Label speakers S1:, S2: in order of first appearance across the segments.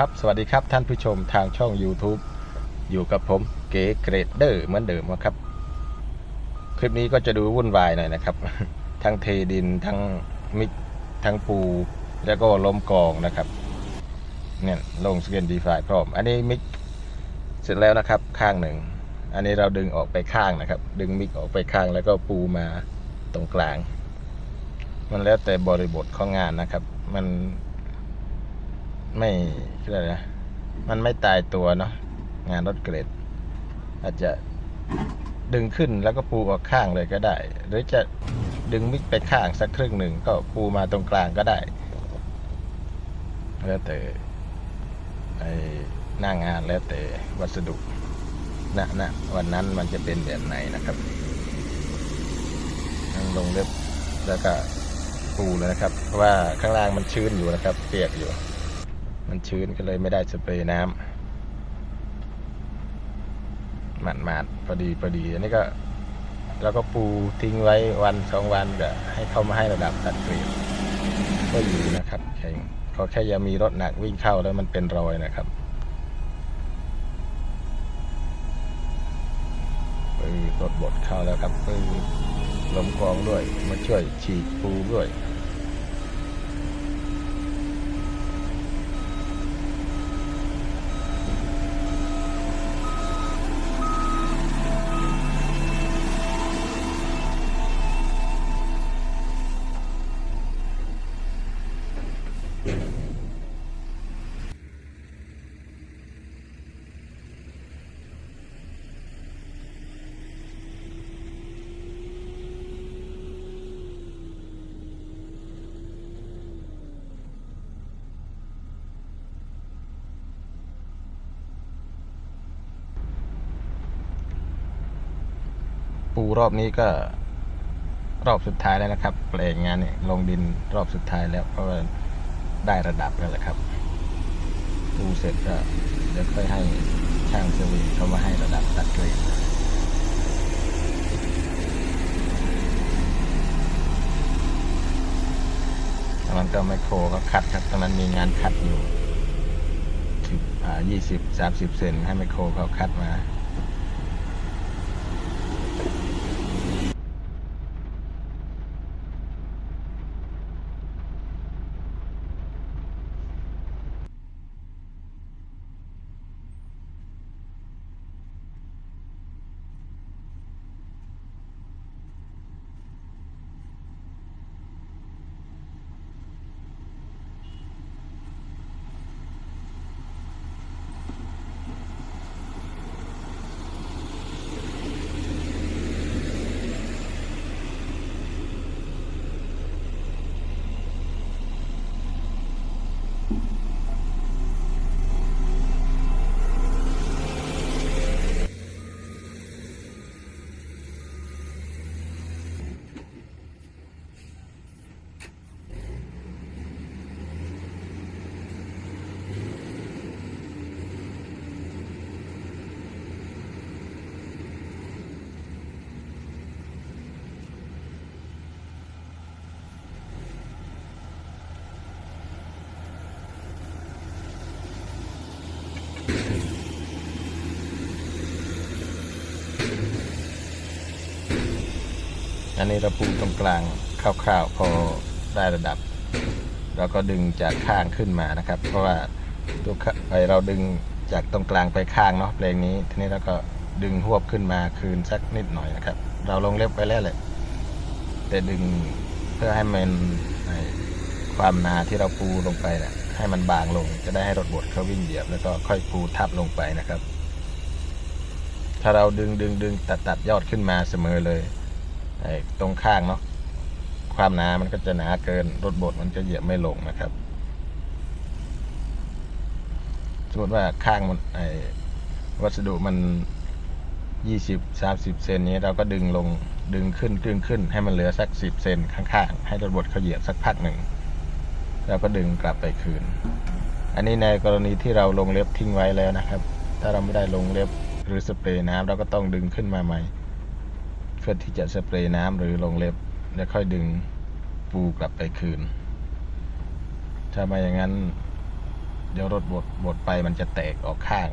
S1: ครับ สวัสดีครับท่านผู้ชมทางช่อง YouTube อยู่กับผมเก๋เกรดเดอร์เหมือนเดิมครับ คลิปนี้ก็จะดูวุ่นวายหน่อยนะครับ ทั้งเทดินทั้งมิกทั้งปู แล้วก็ล้มกองนะครับ เนี่ยลงสเกนดีไฟพร้อม อันนี้มิกเสร็จแล้วนะครับข้างหนึ่ง อันนี้เราดึงออกไปข้างนะครับ ดึงมิกออกไปข้างแล้วก็ปูมาตรงกลาง มันแล้วแต่บริบทของงานนะครับ มัน ไม่อะไรนะมันไม่ตายตัวเนาะงานรถเกรด อาจจะดึงขึ้นแล้วก็ปูออกข้างเลยก็ได้ หรือจะดึงมิกไปข้างสักครึ่งหนึ่งก็ปูมาตรงกลางก็ได้แล้วแต่ไอ้หน้างานแล้วแต่วัสดุณณวันนั้นมันจะเป็นแบบไหนนะครับนั่งลงเล็บแล้วก็ปูเลยนะครับ เพราะว่าข้างล่างมันชื้นอยู่นะครับ เปียกอยู่ มันชื้นก็เลยไม่ได้สเปรย์น้ำหมาดหมาดๆพอดีพอดีอันนี้ก็แล้วก็ปูทิ้งไว้วันสองวันก็ให้เข้ามาให้ระดับตัดเกรดก็อยู่นะครับแข่งขาแค่อยังมีรถหนักวิ่งเข้าแล้วมันเป็นรอยนะครับปืนรถบดเข้าแล้วครับปืนลมกองด้วยมาช่วยฉีกปูด้วยูรอบนี้ก็รอบสุดท้ายแล้วนะครับ แปลงงานนี่ลงดินรอบสุดท้ายแล้วเพราะว่าได้ระดับแล้วแหละครับปูเสร็จก็เดี๋ยวค่อยให้ช่างเซอร์วีเขามาให้ระดับตัดเกรดตอนนั้นก็ไมโครก็คัดครับตอนนั้นมีงานคัดอยู่สิบอ่ายี่สิบสามสิบเซนให้ไมโครเขาคัดมา อั นนี้เราปูตรงกลางคร่าวๆพอได้ระดับ เราก็ดึงจากข้างขึ้นมานะครับ เพราะว่าตัวไอเราดึงจากตรงกลางไปข้างเนาะเพลงนี้ทีนี้เราก็ดึงหวบขึ้นมาคืนสักนิดหน่อยนะครับ เราลงเล็บไปแล้วแหละแต่ดึงเพื่อให้มันความหนาที่เราปูลงไปเนี่ยให้มันบางลง จะได้ให้รถบดเขาวิ่งเหยียบ แล้วก็ค่อยปูทับลงไปนะครับ ถ้าเราดึงดึงดึงตัดตัดยอดขึ้นมาเสมอเลย ตรงข้างเนาะความหนามันก็จะหนาเกินรถบดมันจะเหยียบไม่ลงนะครับ สมมติว่าข้างมันไอวัสดุมันยี่สิบสามสิบเซนนี้เราก็ดึงลงดึงขึ้นดึงขึ้น ให้มันเหลือสักสิบเซนข้างๆ ให้รถบดเขาเหยียบสักพักหนึ่งเราก็ดึงกลับไปคืน อันนี้ในกรณีที่เราลงเล็บทิ้งไว้แล้วนะครับ ถ้าเราไม่ได้ลงเล็บหรือสเปรย์น้ำเราก็ต้องดึงขึ้นมาใหม่ พื่อที่จะสเปรย์น้ำหรือลงเล็บ แล้วค่อยดึงปูกลับไปคืน ถ้าไม่อย่างนั้น เดี๋ยวรถบดบดไปมันจะแตกออกข้าง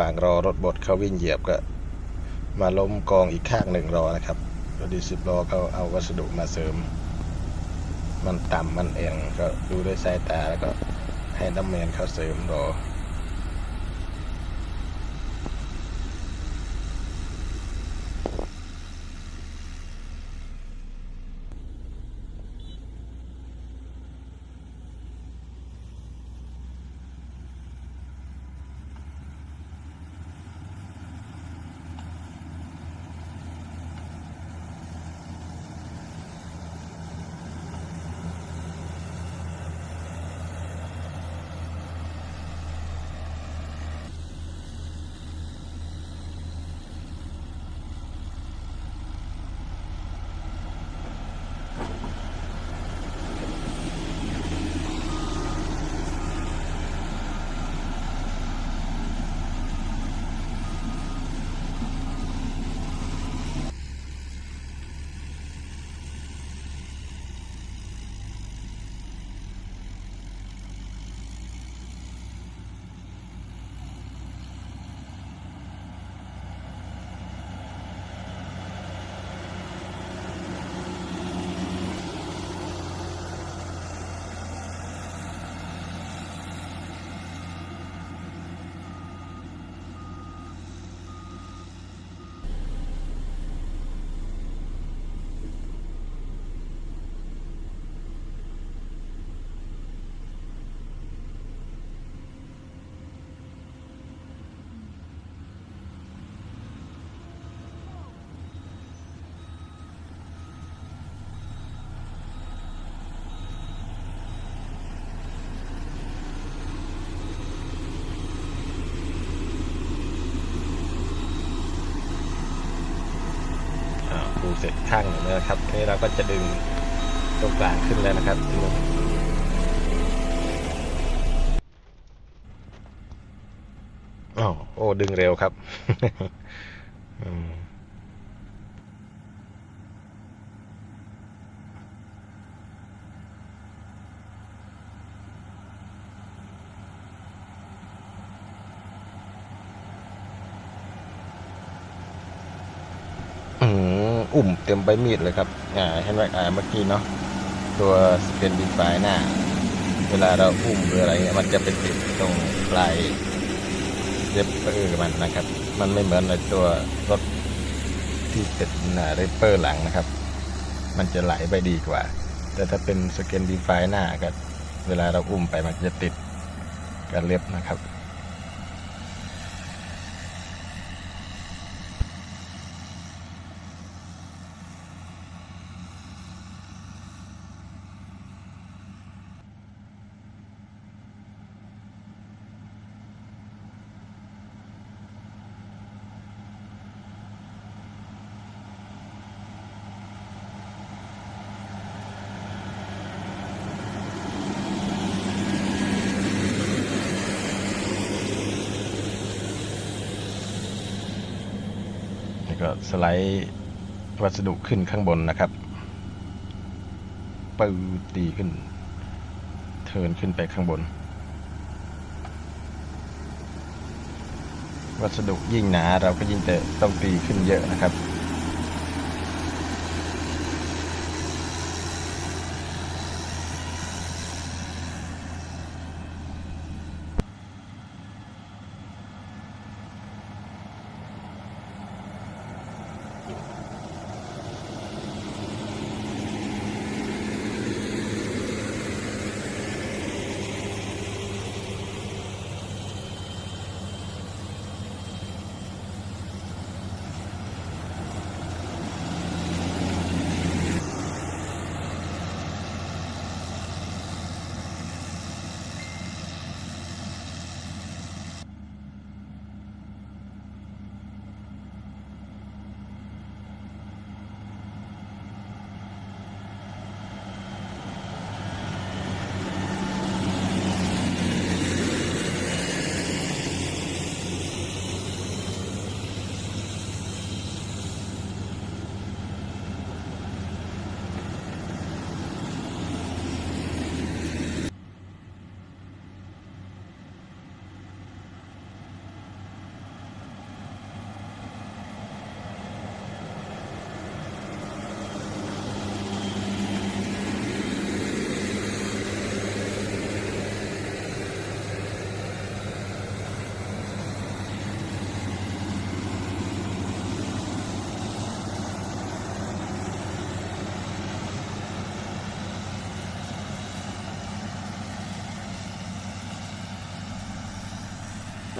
S1: ว่างรอรถบดเขาวิ่งเหยียบก็ มาล้มกองอีกข้างหนึ่งรอนะครับรถดีสิบล้อเขาเอาวัสดุมาเสริม มันต่ำมันเอียงก็ดูด้วยสายตาแล้วก็ให้น้ำเมนเขาเสริมรอ เสร็จข้างหนึ่งนะครับทีนี้เราก็จะดึงตรงกลางขึ้นแล้วนะครับทีนี้อ้าวโอ้ดึงเร็วครับ อืมอุ้มเต็มใบมีดเลยครับ อ่าเห็นไหมอ่าเมื่อกี้เนาะ ตัวสเปนดีไฟหน้า เวลาเราอุ้มหรืออะไรเงี้ยมันจะไปติดตรงปลายเย็บเปอร์มันนะครับ มันไม่เหมือนในตัวรถที่เป็นเรปเปอร์หลังนะครับ มันจะไหลไปดีกว่า แต่ถ้าเป็นสเกนดีไฟหน้าก็เวลาเราอุ้มไปมันจะติดกับเล็บนะครับ แล้วก็ สไลด์วัสดุขึ้นข้างบนนะครับปืตีขึ้น เทินขึ้นไปข้างบน วัสดุยิ่งหนาเราก็ยิ่งจะต้องตีขึ้นเยอะนะครับ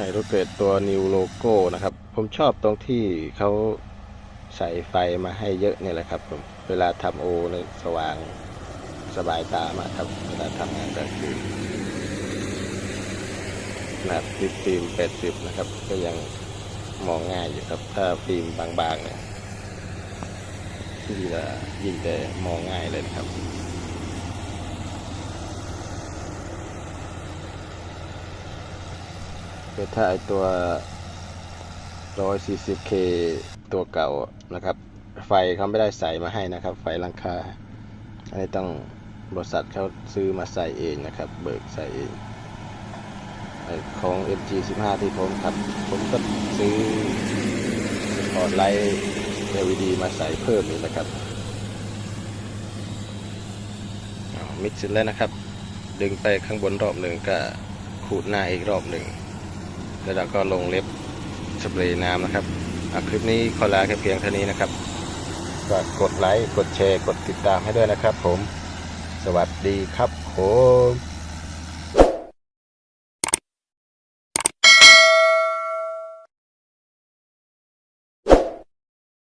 S1: ในรถเกรดตัวนิวโลโก้นะครับ ผมชอบตรงที่เขาใส่ไฟมาให้เยอะเนี่ยแหละครับผมเวลาทำโอในยสว่างสบายตามากครับเวลาทำงานกลางคืนขนาดติดฟิล์ม 80 นะครับ ก็ยังมองง่ายอยู่ครับ ถ้าฟิล์มบางๆเนี่ยยิ่งจะยิ่งจะมองง่ายเลยนะครับ คือถ้าไอตัว 140K ตัวเก่านะครับ ไฟเขาไม่ได้ใส่มาให้นะครับ ไฟลังคาอันนี้ต้องบริษัทเขาซื้อมาใส่เองนะครับ เบิกใส่เองไอ้ของ MG15 ที่ผมครับ ผมก็ซื้อสปอตไลท์ LED มาใส่เพิ่มนี่นะครับมิกซ์เสร็จแล้วนะครับ ดึงไปข้างบนรอบหนึ่งก็ขูดหน้าอีกรอบหนึ่ง แล้วเราก็ลงเล็บสเปรย์น้ำนะครับคลิปนี้ขอลาแค่เพียงเท่านี้นะครับฝากกดไลค์กดแชร์ กดติดตามให้ด้วยนะครับผม สวัสดีครับผม